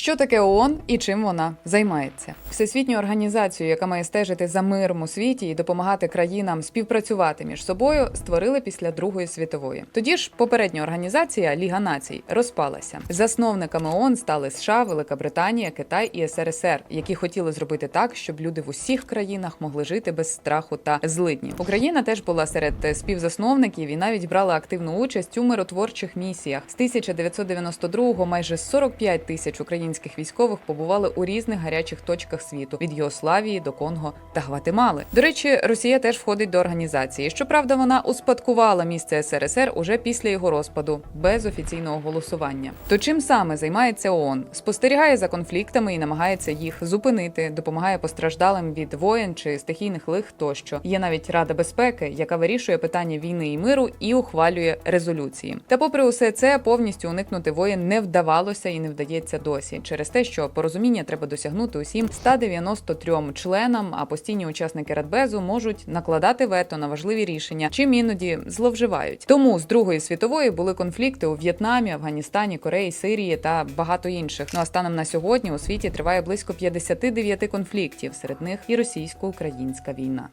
Що таке ООН і чим вона займається? Всесвітню організацію, яка має стежити за миром у світі і допомагати країнам співпрацювати між собою, створили після Другої світової. Тоді ж попередня організація Ліга Націй розпалася. Засновниками ООН стали США, Велика Британія, Китай і СРСР, які хотіли зробити так, щоб люди в усіх країнах могли жити без страху та злидні. Україна теж була серед співзасновників і навіть брала активну участь у миротворчих місіях. З 1992-го майже 45 тисяч українських військових побували у різних гарячих точках світу від Югославії до Конго та Гватемали. До речі, Росія теж входить до організації. Щоправда, вона успадкувала місце СРСР уже після його розпаду без офіційного голосування. То чим саме займається ООН? Спостерігає за конфліктами і намагається їх зупинити, допомагає постраждалим від воєн чи стихійних лих тощо. Є навіть Рада безпеки, яка вирішує питання війни і миру і ухвалює резолюції. Та, попри усе це, повністю уникнути воєн не вдавалося і не вдається досі, через те, що порозуміння треба досягнути усім 193 членам, а постійні учасники Радбезу можуть накладати вето на важливі рішення, чим іноді зловживають. Тому з Другої світової були конфлікти у В'єтнамі, Афганістані, Кореї, Сирії та багато інших. Ну а станом на сьогодні у світі триває близько 59 конфліктів, серед них і російсько-українська війна.